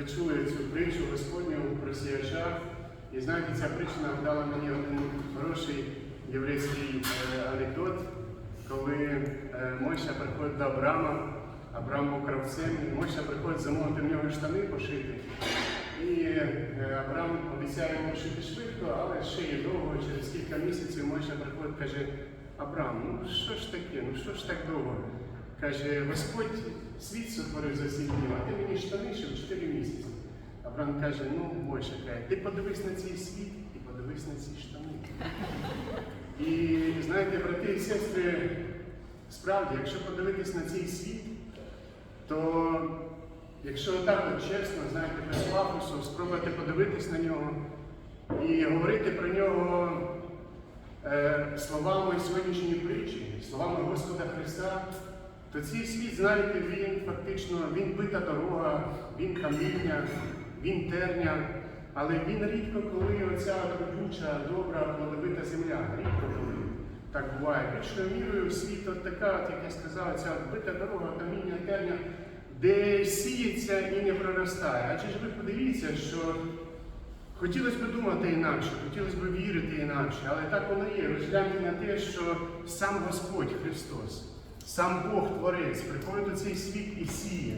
ви чули цю притчу Господню про сіяча. І знаєте, ця притча нагадала мені один хороший єврейський е, анекдот, коли е, Мойша приходить до Абрама, Абрам був кравцем, і Мойша приходить замовити в нього штани пошити. І е, Абрам обіцяє йому шити швидко, але ще є довго, через кілька місяців Мойша приходить і каже, Абрам, ну що ж таке, ну що ж так довго? Каже, Господь світ сотворив за сім днів, а ти мені штани ще в 4 місяці. Абрам каже, ну каже, ти подивись на цей світ і подивись на ці штани. І знаєте, брати і сестри, справді, якщо подивитись на цей світ, то якщо так от чесно, знаєте, без пафосу, спробувати подивитись на нього і говорити про нього е, словами сьогоднішньої притчі, словами Господа Христа, то цей світ, знаєте, він фактично він бита дорога, він каміння, він терня, але він рідко коли оця родюча, добра, плодовита земля. Рідко коли так буває. Більшою мірою світ от така, от, як я сказав, ця бита дорога, каміння, терня, де сіється і не проростає. Адже ж ви подивіться, що Хотілося б думати інакше, хотілося б вірити інакше, але так воно є. Ви ж гляньте на те, що сам Господь Христос, сам Бог Творець приходить у цей світ і сіє,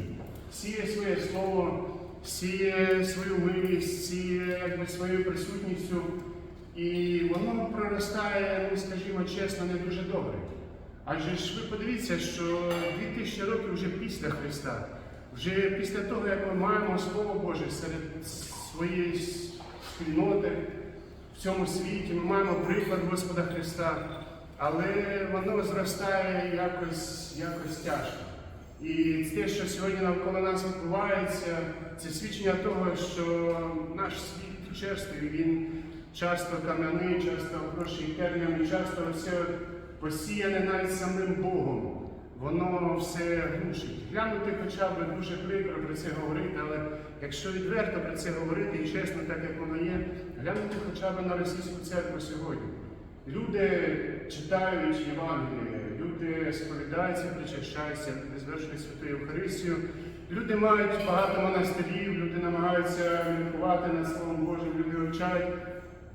сіє своє слово, сіє свою милість, сіє якби, своєю присутністю, і воно проростає, ну скажімо чесно, не дуже добре. Адже ж ви подивіться, що 2000 років вже після Христа, вже після того, як ми маємо Слово Боже серед своєї спільноти в цьому світі, ми маємо приклад Господа Христа, але воно зростає якось, якось тяжко. І те, що сьогодні навколо нас відбувається, це свідчення того, що наш світ черствий, він часто кам'яний, часто опроший терміном, часто все посіяне навіть самим Богом. Воно все глушить. Глянути хоча б дуже прикро про це говорити, але якщо відверто про це говорити і чесно, так як воно є, глянути хоча б на російську церкву сьогодні. Люди читають Євангеліє, люди сповідаються, причащаються, звершують святу Євхаристію. Люди мають багато монастирів, люди намагаються міркувати над Словом Божим, люди вивчають.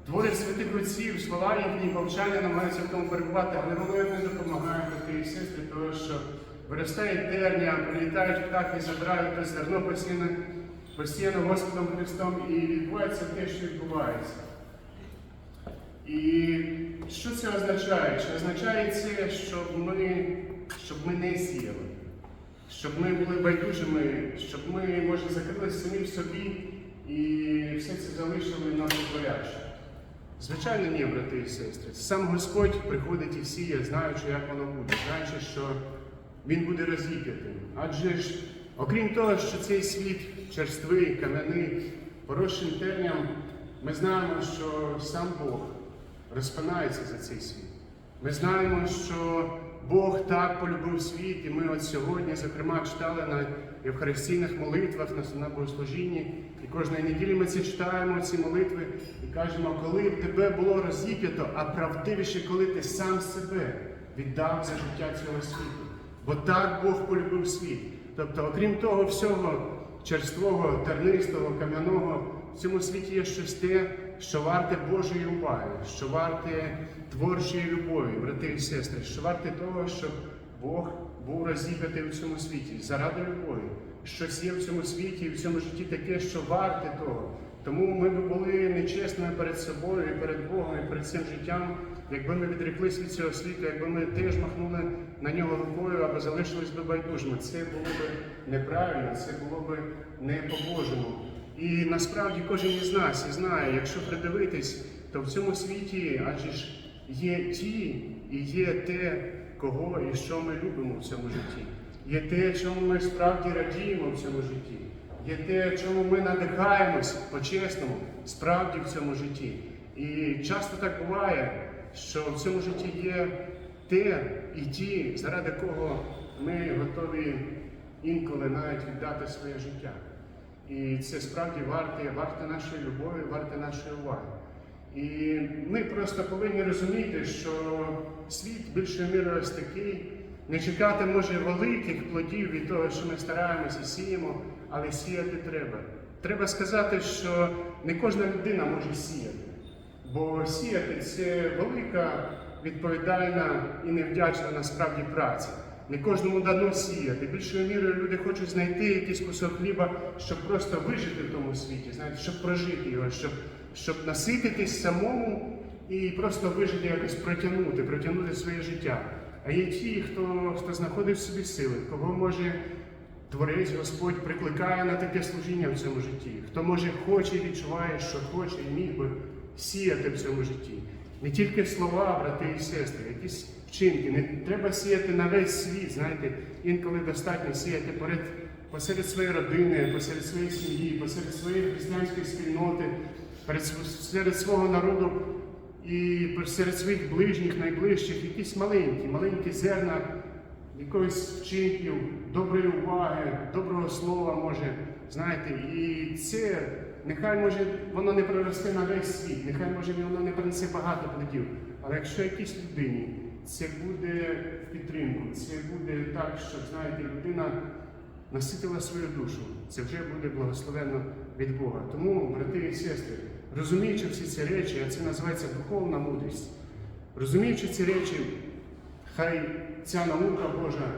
Твори святих отців, слова їхні, повчання намагаються в тому перебувати, але воно їм не допомагає і сестри, тому що виростає терня, прилітають птахи, забирають те зерно посіяне, посіяне Господом Христом, і відбувається те, що відбувається. І що це означає? Чи означає це, щоб ми, щоб ми не сіяли, щоб ми були байдужими, щоб ми, може, закрилися самі в собі і все це залишили на дозволяще? Звичайно, ні, брати і сестри. Сам Господь приходить і сіє, знаючи, як воно буде, знаючи, що Він буде розіп'ятим. Адже ж, окрім того, що цей світ черствий, кам'яний, поросшим терням, ми знаємо, що сам Бог розпинається за цей світ. Ми знаємо, що Бог так полюбив світ, і ми от сьогодні, зокрема, читали на Євхаристійних молитвах, на, богослужінні, і кожної неділі ми це читаємо, ці молитви, і кажемо, коли б тебе було розіп'ято, а правдивіше, коли ти сам себе віддав за життя цього світу. Бо так Бог полюбив світ. Тобто, окрім того всього черствого, тернистого, кам'яного, в цьому світі є щось те, що варте Божої уваги, що варте творчої любові, брати і сестри, що варте того, щоб Бог був розіп'ятий у цьому світі заради любові. Щось є в цьому світі і в цьому житті таке, що варте того. Тому ми б були нечесними перед собою і перед Богом, і перед цим життям, якби ми відреклись від цього світу, якби ми теж махнули на нього рукою або залишились би байдужими. Це було б неправильно, це було б не по-божому. І насправді кожен із нас і знає, якщо придивитись, то в цьому світі, адже ж є ті і є те, кого і що ми любимо в цьому житті. Є те, чому ми справді радіємо в цьому житті. Є те, чому ми надихаємось по-чесному, справді в цьому житті. І часто так буває, що в цьому житті є те і ті, заради кого ми готові інколи навіть віддати своє життя. І це справді варте, варте нашої любові, варте нашої уваги. І ми просто повинні розуміти, що світ більшою мірою ось такий, не чекати може великих плодів від того, що ми стараємося сіємо, але сіяти треба. треба сказати, що не кожна людина може сіяти. Бо сіяти це велика, відповідальна і невдячна насправді праця. Не кожному дано сіяти. Більшою мірою люди хочуть знайти якийсь кусок хліба, щоб просто вижити в тому світі, знаєте, щоб прожити його, щоб, щоб насититись самому і просто вижити, якось протягнути, протягнути своє життя. А є ті, хто, хто знаходить в собі сили, кого може Творець Господь прикликає на таке служіння в цьому житті. Хто може хоче і відчуває, що хоче і міг би сіяти в цьому житті. Не тільки слова, брати і сестри, якісь вчинки. Не треба сіяти на весь світ. Знаєте, інколи достатньо сіяти перед, посеред своєї родини, посеред своєї сім'ї, посеред своєї християнської спільноти, серед свого народу і серед своїх ближніх, найближчих, якісь маленькі, маленькі зерна якогось вчинків, доброї уваги, доброго слова може, знаєте, і це нехай може воно не проросте на весь світ, нехай може воно не принесе багато плодів. Але якщо якійсь людині це буде в підтримку, це буде так, щоб знаєте, людина наситила свою душу, це вже буде благословенно від Бога. Тому, брати і сестри, розуміючи всі ці речі, а це називається духовна мудрість, розуміючи ці речі, Хай ця наука Божа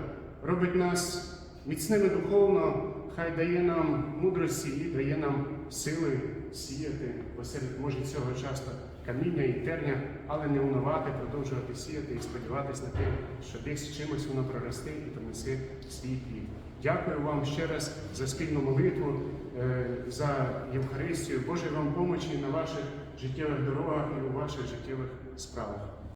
робить нас міцними духовно, хай дає нам мудрості і дає нам сили сіяти посеред може цього часто каміння і терня, але не унувати, продовжувати сіяти і сподіватися на те, що десь чимось воно проросте і принесе свій плід. Дякую вам ще раз за спільну молитву, е, за Євхаристію. Боже вам помочі на ваших життєвих дорогах і у ваших життєвих справах.